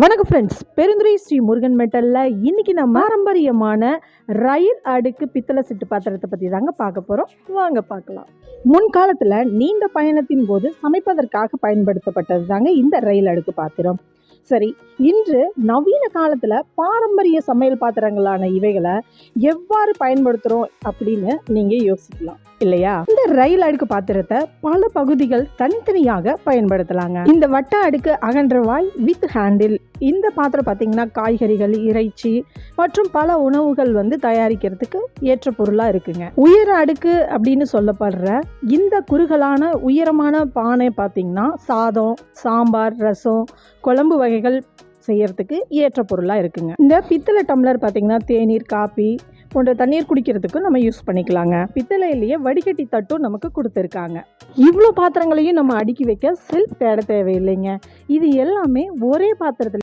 வணக்கம் ஃப்ரெண்ட்ஸ் பெருந்துரை ஸ்ரீ முருகன் மெட்டலில் இன்றைக்கி நம்ம பாரம்பரியமான ரயில் அடுக்கு பித்தளை சிட்டு பாத்திரத்தை பற்றி தாங்க பார்க்க போகிறோம் வாங்க பார்க்கலாம். முன்காலத்தில் நீண்ட பயணத்தின் போது சமைப்பதற்காக பயன்படுத்தப்பட்டது தாங்க இந்த ரயில் அடுக்கு பாத்திரம். சரி இன்று நவீன காலத்தில் பாரம்பரிய சமையல் பாத்திரங்களான இவைகளை எவ்வாறு பயன்படுத்துகிறோம் அப்படின்னு நீங்கள் யோசிக்கலாம் இல்லையா? இந்த ரயில் அடுக்கு பாத்திரத்தை பல பகுதிகள் தனித்தனியாக பயன்படுத்தலாங்க. இந்த வட்ட அடுக்கு அகன்றவாய் வித் ஹேண்டில் இந்த பாத்திரம் பார்த்தீங்கன்னா காய்கறிகள் இறைச்சி மற்றும் பல உணவுகள் வந்து தயாரிக்கிறதுக்கு ஏற்ற பொருளாக இருக்குங்க. உயர அடுக்கு அப்படின்னு சொல்லப்படுற இந்த குறுகலான உயரமான பானை பார்த்தீங்கன்னா சாதம் சாம்பார் ரசம் குழம்பு வகைகள் செய்யறதுக்கு ஏற்ற பொருளாக இருக்குங்க. இந்த பித்தளை டம்ளர் பார்த்திங்கன்னா தேநீர் காப்பி போன்ற தண்ணீர் குடிக்கிறதுக்கும் நம்ம யூஸ் பண்ணிக்கலாங்க. பித்தளையிலேயே வடிகட்டி தட்டும் நமக்கு கொடுத்துருக்காங்க. இவ்வளோ பாத்திரங்களையும் நம்ம அடுக்கி வைக்க செல்ஃப் தேட தேவையில்லைங்க. இது எல்லாமே ஒரே பாத்திரத்தில்